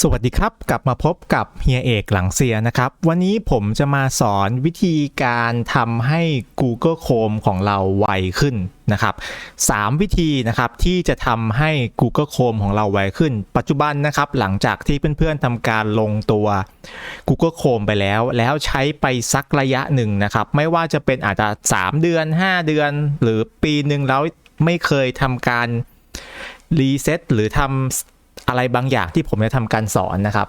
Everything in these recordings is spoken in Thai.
สวัสดีครับกลับมาพบกับเฮียเอกหลังเซียนะครับ วันนี้ผมจะมาสอนวิธีการทำให้ Google Chrome ของเราไวขึ้นนะครับ3วิธีนะครับที่จะทำให้ Google Chrome ของเราไวขึ้น ปัจจุบันนะครับหลังจากที่เพื่อนๆทำการลงตัว Google Chrome ไปแล้ว แล้วใช้ไปสักระยะหนึ่งนะครับ ไม่ว่าจะเป็นอาจจะ 3 เดือน 5 เดือน หรือปีหนึ่งแล้วไม่เคยทำการรีเซ็ตหรือทำ อะไรบางอย่างที่ผมจะทำการสอนนะครับ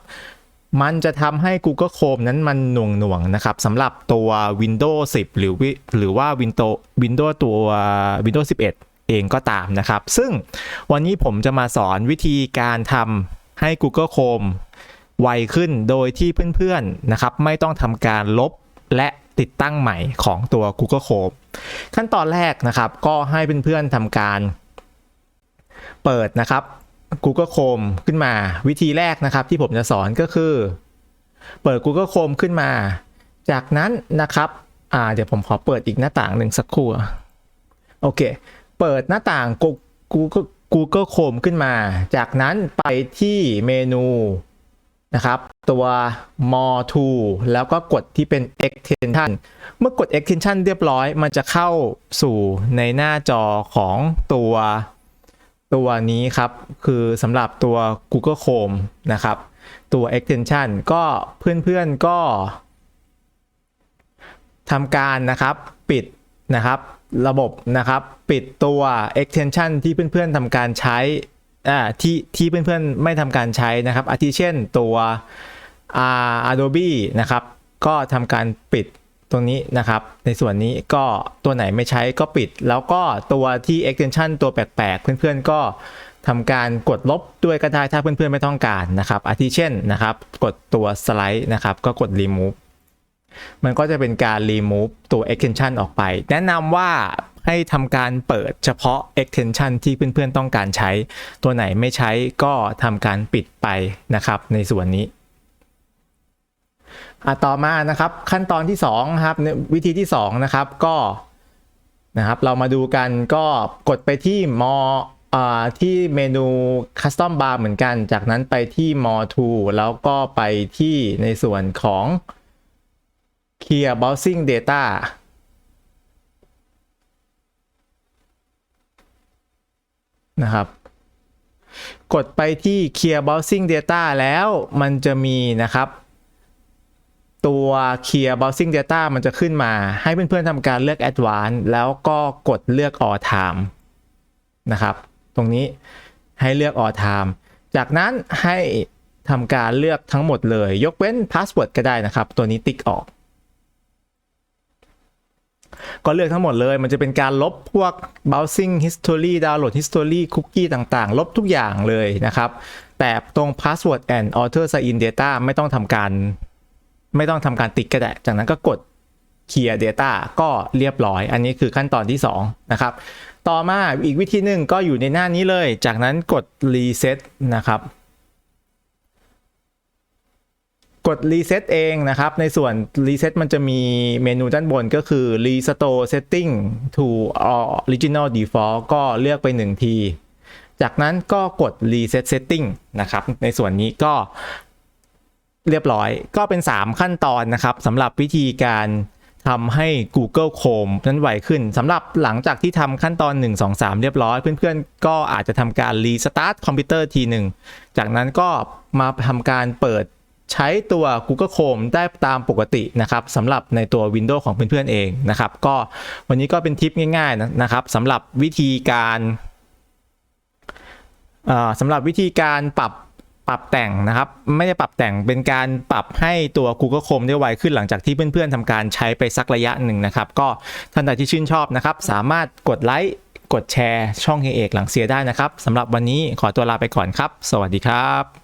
มันจะทำให้ Google Chrome นั้นมันหน่วงหน่วงๆนะครับสำหรับตัว Windows 10 หรือวิหรือว่า Windows Windows ตัว Windows 11 เองก็ตามนะครับ ซึ่งวันนี้ผมจะมาสอนวิธีการทำให้ Google Chrome ไวขึ้นโดยที่เพื่อนๆนะครับ ไม่ต้องทำการลบและติดตั้งใหม่ของตัว Google Chrome ขั้นตอนแรกนะครับ ก็ให้เพื่อนๆทำการเปิดนะครับ Google Chrome ขึ้นมา วิธีแรกนะครับที่ผมจะสอนก็คือ เปิด Google Chrome ขึ้นมา จากนั้นนะครับเดี๋ยวผมขอเปิดอีกหน้าต่างหนึ่งสักครู่โอเค เปิดหน้าต่าง Google Google Chrome ขึ้นมา จากนั้นไปที่เมนูนะครับ ตัว more to แล้วก็กดที่เป็น extension เมื่อกด extension เรียบร้อย มันจะเข้าสู่ในหน้าจอของตัว ตัวนี้ครับ คือสำหรับตัว Google Chrome นะครับ ตัว extension ก็เพื่อนๆก็ทำการนะครับปิดนะครับ ระบบนะครับ ปิดตัว extension ที่เพื่อนๆทำการใช้อ่าที่ที่เพื่อนๆไม่ทำการใช้นะครับ อาทิเช่นตัว Adobe นะครับ ก็ทำการปิด ตรงนี้นะครับ ในส่วนนี้ก็ตัวไหนไม่ใช้ก็ปิด แล้วก็ตัวที่ extension ตัวแปลกๆ เพื่อนๆก็ทำการกดลบด้วยก็ได้ถ้าเพื่อนๆไม่ต้องการนะครับ อาทิเช่นนะครับ กดตัวสไลด์นะครับ ก็กด remove มันก็จะเป็นการ remove ตัว extension ออกไป แนะนำว่าให้ทำการเปิดเฉพาะ extension ที่เพื่อนๆต้องการใช้ ตัวไหนไม่ใช้ก็ทำการปิดไปนะครับ ในส่วนนี้ ต่อมานะครับขั้นตอนที่2ครับวิธีที่2นะครับก็นะครับเรามาดูกันก็กดไปที่มอที่เมนู Custom Bar เหมือนกัน จากนั้นไปที่ More to แล้วก็ไปที่ในส่วนของ Clear Browsing Data นะครับ กดไปที่ Clear Browsing Data แล้วมันจะมีนะครับ ตัว Clear Browsing Data มันจะขึ้นมา ให้เพื่อนๆทำการเลือก Advanced แล้วก็กดเลือก All Time นะครับ ตรงนี้ให้เลือก All Time จากนั้นให้ทำการเลือกทั้งหมดเลย ยกเว้น Password ก็ได้นะครับ ตัวนี้ติ๊กออก ก็เลือกทั้งหมดเลย มันจะเป็นการลบพวก browsing history download history cookie ต่างๆ ลบทุกอย่างเลยนะครับ แต่ตรง password and author sign data ไม่ต้องทำการ ไม่ต้องทำการติ๊กก็ได้ จากนั้นก็กด clear data ก็เรียบร้อย อันนี้คือขั้นตอนที่ 2 นะครับ ต่อมาอีกวิธีหนึ่งก็อยู่ในหน้านี้เลย จากนั้นกด reset นะครับ กด reset เองนะครับ ในส่วน reset มันจะมีเมนูด้านบนก็คือ restore setting to original default ก็เลือกไป 1 ที จากนั้นก็กด reset setting นะครับ ในส่วนนี้ก็ เรียบร้อย ก็เป็น 3 ขั้นตอนนะครับสำหรับวิธีการทำให้ Google Chrome นั้นไวขึ้นสำหรับหลังจากที่ทำขั้นตอน 1 2 3 เรียบร้อย เพื่อนๆ ก็อาจจะทำการรีสตาร์ทคอมพิวเตอร์ทีหนึ่ง จากนั้นก็มาทำการเปิดใช้ตัว Google Chrome ได้ตามปกตินะครับสำหรับในตัว Windows ของเพื่อนๆเองนะครับ ก็วันนี้ก็เป็นทิปง่ายๆนะครับสำหรับวิธีการสำหรับวิธีการปรับ ปรับแต่งนะครับ ไม่ได้ปรับแต่งเป็นการปรับให้ตัว Google Chrome ได้ไวขึ้นหลังจากที่เพื่อนๆทำการใช้ไปสักระยะหนึ่งนะครับ ก็ท่านใดที่ชื่นชอบนะครับ สามารถกดไลค์กดแชร์ช่องเฮเอกหลังเสียได้นะครับสำหรับวันนี้ขอตัวลาไปก่อนครับ สวัสดีครับ